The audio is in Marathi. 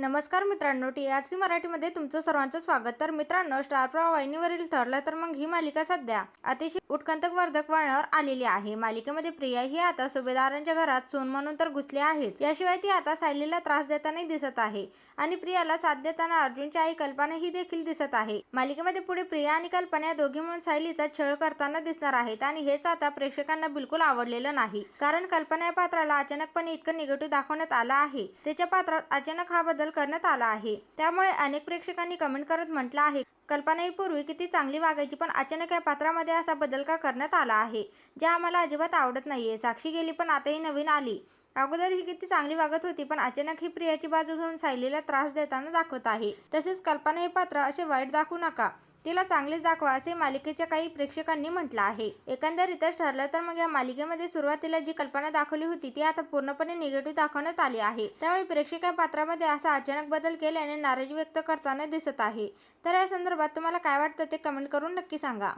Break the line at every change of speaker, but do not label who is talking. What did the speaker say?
नमस्कार मित्रांनो टी आर सी मराठीमध्ये तुमचं सर्वांचं स्वागत. तर मित्रांनो स्टार प्रवाह वाहिनीवरील ठरलं तर मग ही मालिका सध्या अतिशय उत्कंठवर्धक वळणावर आलेली आहे. मालिकेमध्ये प्रिया ही आता सुभेदारांच्या घरात सून म्हणून तर घुसली आहेच. याशिवाय ती आता सायलीला त्रास देतानाही दिसत आहे आणि प्रियाला साथ देताना अर्जुनची आई कल्पना ही देखील दिसत आहे. मालिकेमध्ये पुढे प्रिया आणि कल्पना या दोघी म्हणून सायलीचा छळ करताना दिसणार आहेत आणि हेच आता प्रेक्षकांना बिलकुल आवडलेलं नाही. कारण कल्पना या पात्राला अचानकपणे इतकं निगेटिव्ह दाखवण्यात आलं आहे. त्याच्या पात्रात अचानक हा बदल करण्यात आला आहे. त्यामुळे अनेक प्रेक्षकांनी कमेंट करत म्हटलं आहे कल्पनाही पूर्वी किती चांगली वागायची पण अचानक या पात्रामध्ये असा बदल का करण्यात आला आहे जे आम्हाला अजिबात आवडत नाहीये. साक्षी गेली पण आताही नवीन आली. अगोदर ही किती चांगली वागत होती पण अचानक ही प्रियाची बाजू घेऊन सायलीला त्रास देताना दाखवत आहे. तसेच कल्पना हे पात्र असे वाईट दाखवू नका. तिला चांगलीच दाखवा असे मालिकेच्या काही प्रेक्षकांनी म्हटलं आहे. एकंदरीतच ठरलं तर मग या मालिकेमध्ये सुरुवातीला जी कल्पना दाखवली होती ती आता पूर्णपणे निगेटिव्ह दाखवण्यात आली आहे. त्यामुळे प्रेक्षक या पात्रामध्ये असा अचानक बदल केल्याने नाराजी व्यक्त करताना दिसत आहे. तर या संदर्भात तुम्हाला काय वाटतं ते कमेंट करून नक्की सांगा.